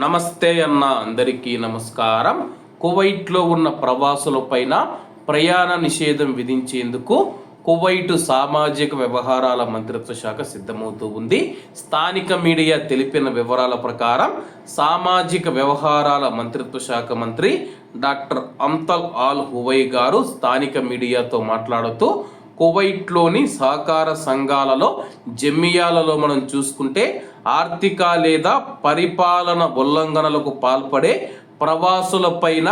నమస్తే అన్న అందరికీ నమస్కారం. కువైట్లో ఉన్న ప్రవాసులపైన ప్రయాణ నిషేధం విధించేందుకు కువైట్ సామాజిక వ్యవహారాల మంత్రిత్వ శాఖ సిద్ధమవుతూ ఉంది. స్థానిక మీడియా తెలిపిన వివరాల ప్రకారం సామాజిక వ్యవహారాల మంత్రిత్వ శాఖ మంత్రి డాక్టర్ అంతల్ ఆల్ హువై గారు స్థానిక మీడియాతో మాట్లాడుతూ కువైట్లోని సహకార సంఘాలలో జమ్మియాలలో మనం చూసుకుంటే ఆర్థిక లేదా పరిపాలన ఉల్లంఘనలకు పాల్పడే ప్రవాసులపైన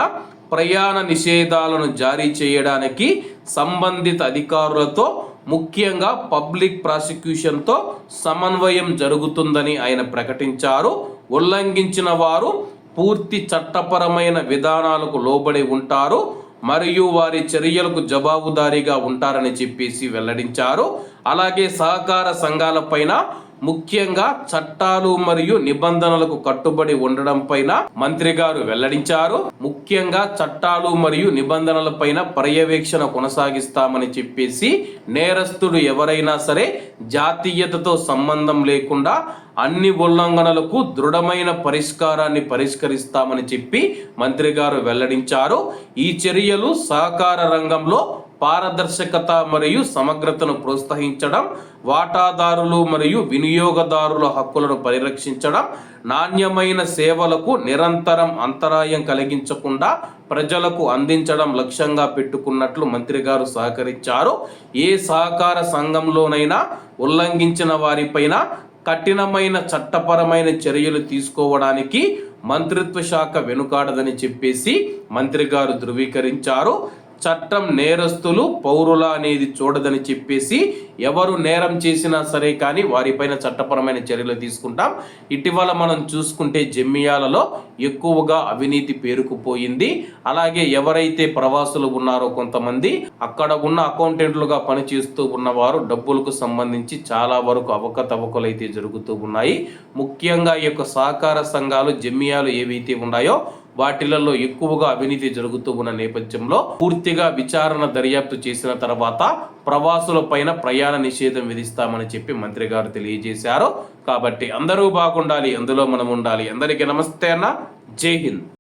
ప్రయాణ నిషేధాలను జారీ చేయడానికి సంబంధిత అధికారులతో ముఖ్యంగా పబ్లిక్ ప్రాసిక్యూషన్తో సమన్వయం జరుగుతుందని ఆయన ప్రకటించారు. ఉల్లంఘించిన వారు పూర్తి చట్టపరమైన విధానాలకు లోబడి ఉంటారు. మరియు వారి చర్యలకు జవాబుదారీగా ఉంటారని చెప్పేసి వెల్లడించారు. అలాగే సహకార సంఘాలపైన ముఖ్యంగా చట్టాలు మరియు నిబంధనలకు కట్టుబడి ఉండడం పైన మంత్రి గారు వెల్లడించారు. ముఖ్యంగా చట్టాలు మరియు నిబంధనలపైన పర్యవేక్షణ కొనసాగిస్తామని చెప్పేసి నేరస్తుడు ఎవరైనా సరే జాతీయతతో సంబంధం లేకుండా అన్ని ఉల్లంఘనలకు దృఢమైన పరిష్కారాన్ని పరిష్కరిస్తామని చెప్పి మంత్రి గారు వెల్లడించారు. ఈ చర్యలు సహకార రంగంలో పారదర్శకత మరియు సమగ్రతను ప్రోత్సహించడం వాటాదారులు మరియు వినియోగదారుల హక్కులను పరిరక్షించడం నాణ్యమైన సేవలకు నిరంతరం అంతరాయం కలిగించకుండా ప్రజలకు అందించడం లక్ష్యంగా పెట్టుకున్నట్లు మంత్రి గారు సహకరించారు. ఏ సహకార సంఘంలోనైనా ఉల్లంఘించిన వారిపైన కఠినమైన చట్టపరమైన చర్యలు తీసుకోవడానికి మంత్రిత్వ శాఖ వెనుకాడదని చెప్పేసి మంత్రి గారు ధృవీకరించారు. చట్టం నేరస్తులు పౌరుల అనేది చూడదని చెప్పేసి ఎవరు నేరం చేసినా సరే కానీ వారిపైన చట్టపరమైన చర్యలు తీసుకుంటాం. ఇటీవల మనం చూసుకుంటే జమ్మియాలలో ఎక్కువగా అవినీతి పేరుకుపోయింది. అలాగే ఎవరైతే ప్రవాసులు ఉన్నారో కొంతమంది అక్కడ ఉన్న అకౌంటెంట్లుగా పనిచేస్తూ ఉన్నవారు డబ్బులకు సంబంధించి చాలా వరకు అవకతవకలు అయితే జరుగుతూ ఉన్నాయి. ముఖ్యంగా ఈ యొక్క సహకార సంఘాలు జమ్మియాలు ఏవైతే ఉన్నాయో వాటిలలో ఎక్కువగా అవినీతి జరుగుతూ ఉన్న నేపథ్యంలో పూర్తిగా విచారణ దర్యాప్తు చేసిన తర్వాత ప్రవాసుల పైన ప్రయాణ నిషేధం విధిస్తామని చెప్పి మంత్రి గారు తెలియజేశారు. కాబట్టి అందరూ బాగుండాలి అందులో మనం ఉండాలి. అందరికీ నమస్తే అన్న. జై హింద్.